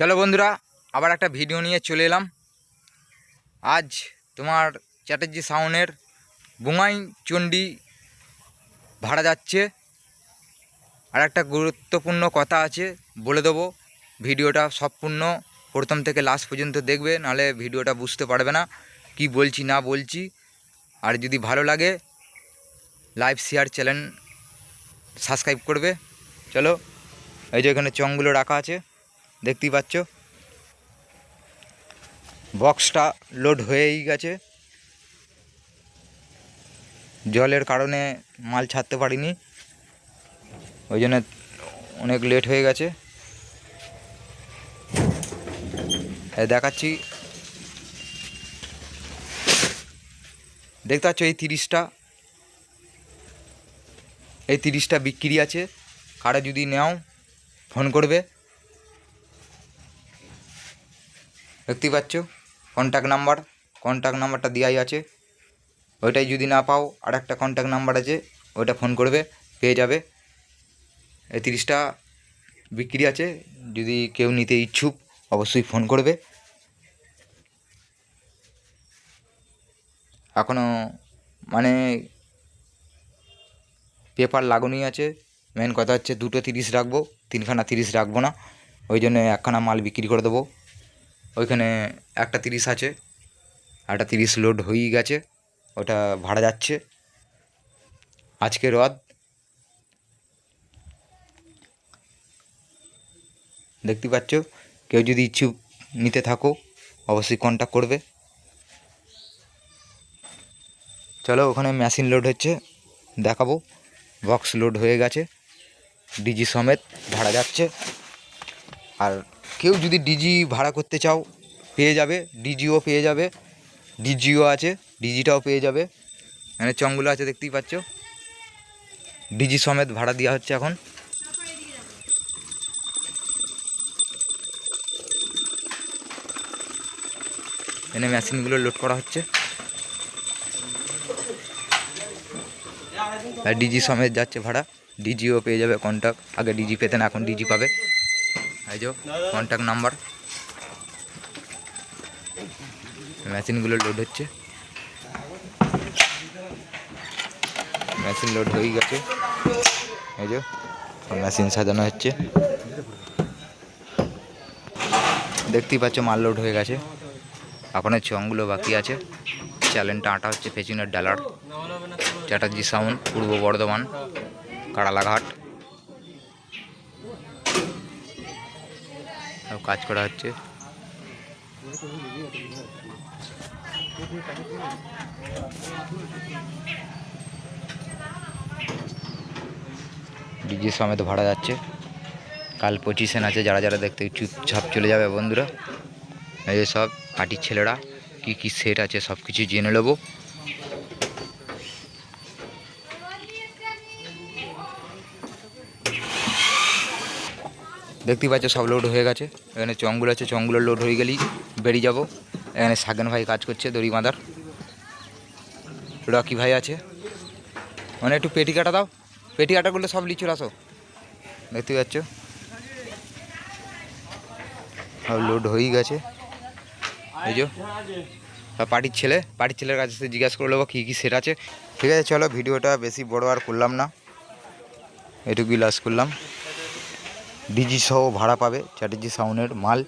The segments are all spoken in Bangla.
চলো বন্ধুরা, আবার একটা ভিডিও নিয়ে চলে এলাম। আজ তোমার চ্যাটার্জি সাউনের বুঙাই চণ্ডী ভাড়া যাচ্ছে। আর একটা গুরুত্বপূর্ণ কথা আছে, বলে দেবো, ভিডিওটা সম্পূর্ণ প্রথম থেকে লাস্ট পর্যন্ত দেখবে, নাহলে ভিডিওটা বুঝতে পারবে না কি বলছি, না বলছি। আর যদি ভালো লাগে লাইভ শেয়ার চ্যানেল সাবস্ক্রাইব করবে। চলো, এই যে এখানে চংগুলো রাখা আছে। দেখতেই পাচ্ছ? বক্সটা লোড হয়েই গেছে। জলের কারণে মাল ছাড়তে পারিনি। ওই জন্য অনেক লেট হয়ে গেছে। দেখাচ্ছি। দেখতে পাচ্ছ এই তিরিশটা? এই তিরিশটা বিক্রি আছে। কারা যদি নেও, ফোন করবে। দেখতেই পাচ্ছ? কন্ট্যাক্ট নাম্বার কন্ট্যাক্ট নাম্বারটা দেওয়াই আছে। ওইটাই যদি না পাও আর একটা কন্ট্যাক্ট নাম্বার আছে, ওইটা ফোন করবে, পেয়ে যাবে। এই তিরিশটা বিক্রি আছে, যদি কেউ নিতে ইচ্ছুক, অবশ্যই ফোন করবে। এখনও মানে পেপার লাগানোই আছে। মেন কথা হচ্ছে দুটো তিরিশ রাখব, তিনখানা তিরিশ রাখব না। ওই জন্য একখানা মাল বিক্রি করে দেবো। ওইখানে একটা তিরিশ আছে একটা তিরিশ লোড হয়েই গেছে, ওটা ভাড়া যাচ্ছে। আজকে রদ দেখতে পাচ্ছ, কেউ যদি ইচ্ছুক নিতে থাকো, অবশ্যই কন্ট্যাক্ট করবে। চলো, ওখানে মেশিন লোড হচ্ছে, দেখাবো। বক্স লোড হয়ে গেছে। ডিজি সমেত ভাড়া যাচ্ছে। আর কেউ যদি ডিজি ভাড়া করতে চাও, পেয়ে যাবে। ডিজিও পেয়ে যাবে। ডিজিও আছে ডিজিটাও পেয়ে যাবে। এখানে চংগুলো আছে, দেখতেই পাচ্ছ। ডিজি সমেত ভাড়া দেওয়া হচ্ছে এখন। এখানে মেশিনগুলো লোড করা হচ্ছে। আর ডিজি সমেত যাচ্ছে ভাড়া। ডিজিও পেয়ে যাবে কন্ট্যাক্ট আগে ডিজি পেতেন, এখন ডিজি পাবে। এই যে কন্ট্যাক্ট নাম্বার মেশিনগুলো লোড হচ্ছে। মেশিন লোড হয়ে গেছে। এই যে মেশিন সাজানো হচ্ছে। দেখতেই পাচ্ছ, মাল লোড হয়ে গেছে। আপনার চংগুলো বাকি আছে। চ্যালেঞ্জটা আটা হচ্ছে পেছনের ডালার। চ্যাটার্জি সাউন্ড পূর্ব বর্ধমান, কাড়ালাঘাট। কাজ করা হচ্ছে। ডিজি সমেত ভাড়া যাচ্ছে। কাল পঁচিশে আছে যারা যারা দেখতে চুপচাপ চলে যাবে বন্ধুরা। এই সব পার্টির ছেলেরা, কি কি সেট আছে সব কিছু জেনে নেব। দেখতেই পাচ্ছ, সব লোড হয়ে গেছে। এখানে চংগুলো আছে চংগুলো লোড হয়ে গেলেই বেরিয়ে যাব। এখানে সাগেন ভাই কাজ করছে, দড়ি বাঁধার। রকি ভাই আছে। মানে একটু পেটি কাটা দাও। পেটি কাটা করলে সব লিচুর আসো। দেখতে পাচ্ছ? সব লোড হয়েই গেছে। এই যে পার্টির ছেলে, পার্টির ছেলের কাছে জিজ্ঞাসা করে নেব কী কী সেট আছে। ঠিক আছে, চলো, ভিডিওটা বেশি বড় আর করলাম না। এটুকুই লাস করলাম। ডিজি সহ ভাড়া পাবে চ্যাটার্জি সাউন্ডের মাল।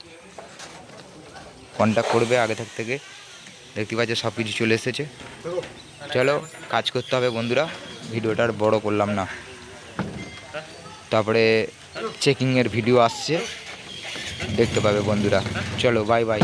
কন্ট্যাক্ট করবে আগে থাক থেকে। দেখতে পাচ্ছ, সব কিছু চলে এসেছে। চলো, কাজ করতে হবে বন্ধুরা। ভিডিওটা আর বড় করলাম না। তারপরে চেকিংয়ের ভিডিও আসছে। দেখতে পাবে বন্ধুরা। চলো বাই বাই